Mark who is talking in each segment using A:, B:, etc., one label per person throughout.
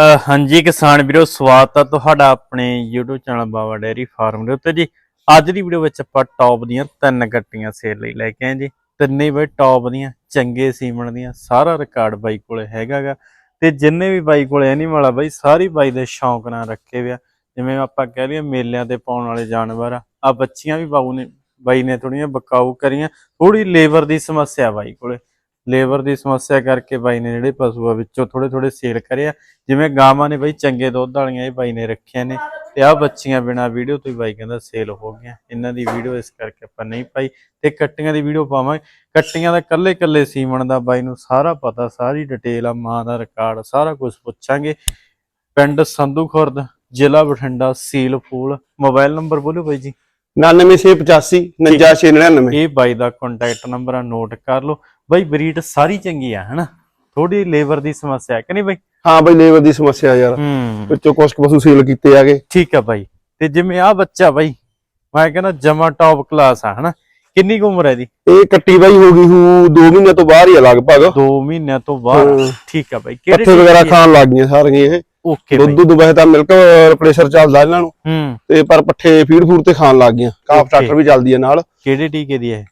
A: ਅਹ ਹਾਂਜੀ ਕਿਸਾਨ ਵੀਰੋ, ਸਵਾਗਤ ਆ ਤੁਹਾਡਾ ਆਪਣੇ YouTube channel Baba dairy farm ਦੇ ਉੱਤੇ ਜੀ। ਅੱਜ ਦੀ ਵੀਡੀਓ ਵਿੱਚ ਆਪਾਂ ਟੌਪ ਦੀਆਂ ਤਿੰਨ ਗੱਟੀਆਂ ਸੇਲ ਲਈ ਲੈ ਕੇ ਆਏ ਜੀ। ਤਿੰਨੇ ਹੀ ਬਈ ਟੌਪ ਦੀਆਂ, ਚੰਗੇ ਸੀਮਣ ਦੀਆਂ, ਸਾਰਾ ਰਿਕਾਰਡ ਬਾਈ ਕੋਲੇ ਹੈਗਾਗਾ। ਤੇ ਜਿੰਨੇ ਵੀ ਬਾਈ ਕੋਲੇ ਐਨੀਮਲ ਆ ਬਾਈ, ਸਾਰੀ ਬਾਈ ਦੇ ਸ਼ੌਂਕ ਨਾਲ ਰੱਖੇ ਵਿਆ ਜਿਵੇਂ ਆਪਾਂ ਕਹਿ ਲਈਏ ਮੇਲਿਆਂ ਤੇ ਪਾਉਣ ਵਾਲੇ ਜਾਨਵਰ ਆ ਆ ਬੱਚੀਆਂ ਵੀ ਬਾਊ ਨੇ, ਬਾਈ ਨੇ ਥੋੜੀਆਂ ਬਕਾਊ ਕਰੀਆਂ। ਥੋੜੀ ਲੇਬਰ ਦੀ ਸਮੱਸਿਆ ਬਾਈ ਕੋਲੇ। ਲੇਬਰ ਦੀ ਸਮੱਸਿਆ ਕਰਕੇ ਬਾਈ ਨੇ ਜਿਹੜੇ ਪਸ਼ੂ ਆ ਵਿੱਚੋਂ ਥੋੜੇ ਥੋੜੇ ਸੇਲ ਕਰਿਆ ਜਿਵੇਂ ਗਾਵਾਂ ਨੇ ਬਾਈ ਚੰਗੇ ਦੁੱਧ ਵਾਲੀਆਂ ਇਹ ਬਾਈ ਨੇ ਰੱਖੀਆਂ ਨੇ ਤੇ ਆ ਬੱਚੀਆਂ ਬਿਨਾ ਵੀਡੀਓ ਤੋਂ ਹੀ ਬਾਈ ਕਹਿੰਦਾ ਸੇਲ ਹੋ ਗਈਆਂ। ਇਹਨਾਂ ਦੀ ਵੀਡੀਓ ਇਸ ਕਰਕੇ ਆਪਾਂ ਨਹੀਂ ਪਾਈ ਤੇ ਕੱਟੀਆਂ ਦੀ ਵੀਡੀਓ ਪਾਵਾਂਗੇ ਕੱਟੀਆਂ ਦਾ ਕੱਲੇ ਕੱਲੇ ਸੀਮਣ ਦਾ ਬਾਈ ਨੂੰ ਸਾਰਾ ਪਤਾ ਸਾਰੀ ਡਿਟੇਲ ਆ ਮਾਂ ਦਾ ਰਿਕਾਰਡ ਸਾਰਾ ਕੁਝ ਪੁੱਛਾਂਗੇ। ਪਿੰਡ ਸੰਧੂ ਖੁਰਦ ਜ਼ਿਲ੍ਹਾ ਬਠਿੰਡਾ ਸੀਲ ਫੂਲ ਮੋਬਾਈਲ ਨੰਬਰ ਬੋਲੋ ਬਾਈ ਜੀ।
B: 9685 99699
A: ਇਹ ਬਾਈ ਦਾ ਕੰਟੈਕਟ ਨੰਬਰ ਆ ਨੋਟ ਕਰ ਲਓ। ਬਾਈ ਬਰੀਡ ਸਾਰੀ ਚੰਗੀ ਆ ਹਨਾ? ਥੋੜੀ ਲੇਬਰ ਦੀ ਸਮੱਸਿਆ ਹੈ ਕਿ ਨਹੀਂ ਬਾਈ?
B: ਹਾਂ ਬਈ ਲੇਬਰ ਦੀ ਸਮੱਸਿਆ ਯਾਰ। ਵਿੱਚੋਂ ਕੁਝ ਪਸ਼ੂ ਸੇਲ ਕੀਤੇ ਆਗੇ
A: ਠੀਕ ਆ ਬਾਈ। ਤੇ ਜਿਵੇਂ ਆ ਬੱਚਾ ਬਾਈ ਮੈਂ ਕਹਿੰਦਾ ਜਮਾ ਟੌਪ ਕਲਾਸ ਆ ਹਨਾ? ਕਿੰਨੀ ਕੁ ਉਮਰ ਹੈ ਦੀ
B: ਇਹ ਕੱਟੀ ਬਾਈ ਹੋ ਗਈ ਹੂ 2 ਮਹੀਨੇ ਤੋਂ ਬਾਹਰ ਹੀ ਆ ਲਗਭਗ।
A: 2 ਮਹੀਨਿਆਂ ਤੋਂ ਬਾਅਦ
B: ਹਾਂ।
A: ਠੀਕ ਆ ਬਾਈ।
B: ਪੱਠੇ ਵਗੈਰਾ ਖਾਣ ਲੱਗ ਗਈਆਂ ਸਾਰੀਆਂ ਇਹ।
A: ਓਕੇ
B: ਦੁੱਧ
A: ਬਾਈ।
B: ਦੁੱਧ ਵੈਸੇ ਤਾਂ ਮਿਲਕ ਪ੍ਰੈਸ਼ਰ ਚੱਲਦਾ ਇਹਨਾਂ ਨੂੰ।
A: ਹੂੰ।
B: ਤੇ ਪਰ ਪੱਠੇ ਫੀਡ ਫੂਡ ਤੇ ਖਾਣ ਲੱਗ ਗਈਆਂ। ਕਾਫ. ਸਟਾਰਟਰ ਵੀ ਚੱਲਦੀ ਹੈ ਨਾਲ।
A: ਕਿਹੜੇ ਟੀਕੇ ਦੀ ਹੈ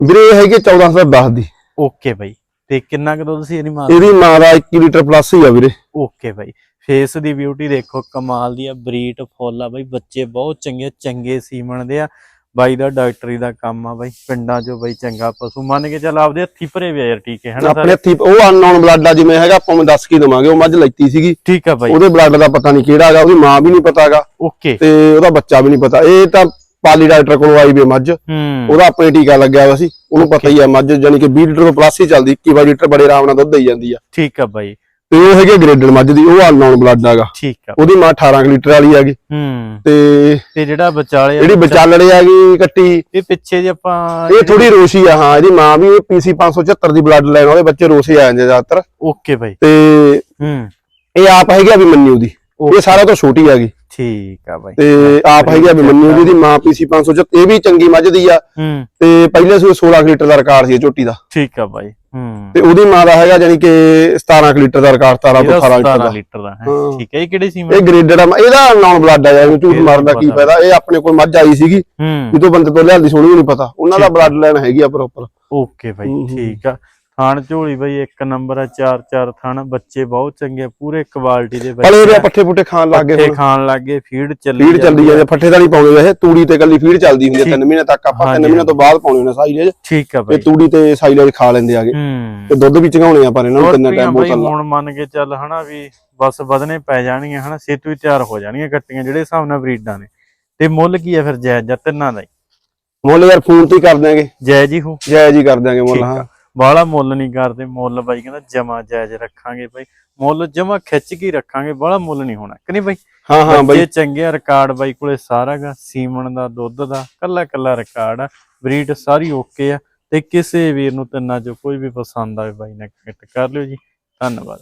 B: ਵੀਰੇ ਇਹ ਹੈਗੀ 1410 ਦੀ।
A: ਓਕੇ ਬਾਈ। ਤੇ ਕਿੰਨਾ ਕੁ ਦੁੱਧ ਸੀ ਇਹਦੀ ਮਾਂ
B: ਇਹਦੀ ਮਾਂ ਦਾ 21 ਲੀਟਰ ਪਲੱਸ ਹੀ ਆ ਵੀਰੇ।
A: ਓਕੇ ਬਾਈ। ਫੇਸ ਦੀ ਬਿਊਟੀ ਦੇਖੋ ਕਮਾਲ ਦੀ ਆ ਬਰੀਟ ਫੁੱਲ ਆ ਬਾਈ। ਬੱਚੇ ਬਹੁਤ ਚੰਗੇ ਚੰਗੇ ਸੀਮਣ ਦੇ ਆ। ਬਾਈ ਦਾ ਡਾਕਟਰੀ ਦਾ ਕੰਮ ਆ ਬਾਈ। ਪਿੰਡਾਂ 'ਚੋਂ ਬਾਈ ਚੰਗਾ ਪਸ਼ੂ ਮੰਨ ਕੇ ਚੱਲ ਆਪਦੇ ਹੱਥੀ ਭਰੇ ਵੇ ਯਾਰ ਠੀਕ ਹੈ ਹਨਾ
B: ਆਪਣੇ
A: ਸਾਰੇ?
B: ਹੱਥੀ ਉਹ ਅਨਨੋਨ ਬਲੱਡ ਆ ਜਿਵੇਂ ਹੈਗਾ ਆਪਾਂ ਨੂੰ ਦੱਸ ਕੀ ਦਵਾਂਗੇ। ਉਹ ਮੱਝ ਲੈਤੀ ਸੀਗੀ।
A: ਠੀਕ ਆ ਬਾਈ।
B: ਉਹਦੇ ਬਲੱਡ ਦਾ ਪਤਾ ਨਹੀਂ ਕਿਹੜਾ ਹੈਗਾ ਉਹਦੀ ਮਾਂ ਵੀ ਨਹੀਂ ਪਤਾ ਹੈਗਾ।
A: ਓਕੇ
B: ਤੇ ਉਹਦਾ ਬੱਚਾ ਵੀ ਨਹੀਂ ਪਤਾ। ਇਹ ਤਾਂ ਪਾਲੀ ਡਾਕਟਰ ਕੋਲੋਂ ਆਈ ਵੀ ਮੱਝ।
A: ਹੂੰ।
B: ਉਹਦਾ ਆਪਣੇ ਟੀਕਾ ਲੱਗਿਆ ਹੋਇਆ ਸੀ। ਉਹਨੂੰ ਪਤਾ ਹੀ ਆ ਮੱਝ ਜਾਨੀ ਕਿ 20 ਲੀਟਰ ਤੋਂ ਪਲੱਸ ਹੀ ਚੱਲਦੀ 21 ਲੀਟਰ ਬੜੇ ਆਰਾਮ ਨਾਲ ਦੁੱਧ ਦੇਈ ਜਾਂਦੀ ਆ।
A: ਠੀਕ ਆ ਬਾਈ।
B: ਤੇ ਉਹ ਹੈਗੇ ਗ੍ਰੇਡਡ ਮੱਝ ਦੀ ਉਹ ਅਨਨੋਨ ਬਲੱਡ ਹੈਗਾ।
A: ਠੀਕ ਆ।
B: ਉਹਦੀ ਮਾਂ 18 ਕੁ ਲੀਟਰ ਵਾਲੀ ਹੈਗੀ।
A: ਹੂੰ।
B: ਤੇ
A: ਤੇ ਜਿਹੜਾ ਵਿਚਾਲੇ ਆ
B: ਜਿਹੜੀ ਵਿਚਾਲੜੇ ਹੈਗੀ ਕੱਟੀ
A: ਇਹ ਪਿੱਛੇ ਜੇ ਆਪਾਂ
B: ਇਹ ਥੋੜੀ ਰੋਸ਼ੀ ਆ ਹਾਂ ਇਹਦੀ ਮਾਂ ਵੀ ਪੀਸੀ 574 ਦੀ ਬਲੱਡ ਲਾਈਨ ਉਹਦੇ ਬੱਚੇ ਰੋਸ਼ੀ ਆ ਜਾਂਦੇ ਜ਼ਿਆਦਾਤਰ।
A: ਓਕੇ ਬਾਈ।
B: ਤੇ
A: ਹੂੰ।
B: ਇਹ ਆਪ ਹੈਗੀ ਆ ਵੀ ਮੰਨਿਓ ਦੀ। ਇਹ ਸਾਰਿਆਂ ਤੋਂ ਛੋਟੀ ਹੈਗੀ।
A: ਠੀਕ ਆ ਬਾਈ।
B: ਤੇ ਆਪ ਹੈਗੀ ਆ ਵੀ ਮੰਨਿਓ ਦੀ ਮਾਂ ਪੀਸੀ 574 ਇਹ ਵੀ ਚੰਗੀ ਮੱਝ ਦੀ ਆ ਤੇ ਪਹਿਲੇ ਸੂ 16 ਕੁ ਲੀਟਰ ਦਾ ਰਿਕਾਰਡ ਸੀ ਝੋਟੀ ਦਾ।
A: ਠੀਕ ਆ ਬਾਈ ਹੂੰ।
B: ਤੇ ਉਹਦੀ ਮਾਂ ਦਾ ਹੈਗਾ ਜਾਨੀ ਕਿ 17 ਕੁ ਲੀਟਰ ਦਾ ਰਿਕਾਰਡ 17 ਤੋਂ 18 ਲੀਟਰ
A: 17
B: ਦਾ।
A: ਠੀਕ ਹੈ ਇਹ ਕਿਹੜੇ ਸੀ
B: ਇਹ ਗ੍ਰੇਡਡ ਆ ਇਹਦਾ ਨਾਨ ਬਲੱਡ ਆ ਯਾਰ ਝੂਠ ਮਾਰਨ ਦਾ ਕੀ। ਫਾਇਦਾ? ਇਹ ਆਪਣੇ ਕੋਲ ਮੱਝ ਆਈ ਸੀਗੀ ਜਦੋਂ ਬੰਦੇ ਤੋਂ ਲਿਆਂਦੀ ਸੋਣੀ ਨਹੀਂ ਪਤਾ। ਉਹਨਾਂ ਦਾ ਬਲੱਡ ਲਾਈਨ ਹੈਗੀ ਆ ਪ੍ਰੋਪਰ
A: ਓਕੇ ਬਾਈ। ਠੀਕ ਆ। ਥਾਣ ਝੋਲੀ ਬਾਈ ਇੱਕ ਨੰਬਰ ਆ ਚਾਰ ਚਾਰ ਥਾਣ। ਬੱਚੇ ਬਹੁਤ ਚੰਗੇ ਪੂਰੇ ਕੁਆਲਿਟੀ ਦੇ ਬੱਚੇ
B: ਇਹ ਪੱਠੇ ਪੁੱਠੇ ਖਾਣ ਲੱਗ ਗਏ
A: ਪੱਠੇ ਖਾਣ ਲੱਗੇ ਫੀਡ ਚੱਲੀ
B: ਫੀਡ ਚੱਲਦੀ ਜਾਂਦੀ ਪੱਠੇ ਤਾਂ ਨਹੀਂ ਪਾਉਂਦੇ ਵੈਸੇ ਤੂੜੀ ਤੇ ਕੱਲੀ ਫੀਡ ਚੱਲਦੀ ਹੁੰਦੀ। ਹੈ 3 ਮਹੀਨੇ ਤੱਕ ਆਪਾਂ
A: ਹਾਂਜੀ,
B: 3 ਮਹੀਨੇ ਤੋਂ ਬਾਅਦ ਪਾਉਣੀ ਹੁੰਦੀ ਸਾਈਲੇਜ
A: ਠੀਕ ਆ
B: ਤੇ
A: ਬਾਈ।
B: ਤੂੜੀ ਤੇ ਸਾਈਲੇਜ ਖਾ ਲੈਂਦੇ ਆਗੇ। ਤੇ ਦੁੱਧ ਵੀ ਚੰਗਾਉਣੇ ਆ ਪਰ ਇਹਨਾਂ ਨੂੰ
A: ਪੀਆਂ
B: ਟਾਈਮ ਬੋਤਲ
A: ਹੁਣ ਮੰਨ ਕੇ ਚੱਲ ਹਨਾ ਵੀ ਬਸ ਵਧਨੇ ਪੈ ਜਾਣਗੀਆਂ ਹਨਾ ਸੇਤੂ ਤਿਆਰ ਹੋ ਜਾਣਗੀਆਂ ਕੱਟੀਆਂ ਜਿਹੜੇ ਹਿਸਾਬ ਨਾਲ ਬਰੀਡਾਂ ਨੇ। ਤੇ ਮੁੱਲ ਕੀ ਆ ਫਿਰ ਜਾਇਜ਼ ਜਾਂ ਤਿੰਨਾਂ ਦਾ
B: ਮੁੱਲ ਯਾਰ ਫੋਨ ਤੇ ਕਰ ਦਿਆਂਗੇ।
A: ਜਾਇਜ਼ ਹੀ ਹੋ
B: ਜਾਇਜ਼ ਹੀ ਕਰ ਦਿਆਂਗੇ ਮੁੱਲ ਹਾਂ।
A: ਬਾਹਲਾ ਮੁੱਲ ਨਹੀਂ ਕਰਦੇ ਮੁੱਲ ਬਾਈ ਕਹਿੰਦਾ ਜਮਾ ਜਾਇਜ਼ ਰੱਖਾਂਗੇ ਬਾਈ। ਮੁੱਲ ਜਮਾ ਖਿੱਚ ਕੇ ਰੱਖਾਂਗੇ ਬਾਹਲਾ ਮੁੱਲ ਨਹੀਂ ਹੋਣਾ ਕਿ ਨਹੀਂ ਬਾਈ?
B: ਹਾਂ ਹਾਂ ਬਾਈ।
A: ਚੰਗੇ ਆ, ਰਿਕਾਰਡ ਬਾਈ ਕੋਲੇ ਸਾਰਾ ਗਾ ਸੀਮਣ ਦਾ ਦੁੱਧ ਦਾ ਕੱਲਾ ਕੱਲਾ ਰਿਕਾਰਡ ਆ ਬਰੀਡ ਸਾਰੀ ਓਕੇ ਆ ਤੇ ਕਿਸੇ ਵੀਰ ਨੂੰ ਤਿੰਨਾਂ ਚੋਂ ਕੋਈ ਵੀ ਪਸੰਦ ਆਵੇ ਬਾਈ ਨਾਲ ਕਨੈਕਟ ਕਰ ਲਿਓ ਜੀ। ਧੰਨਵਾਦ।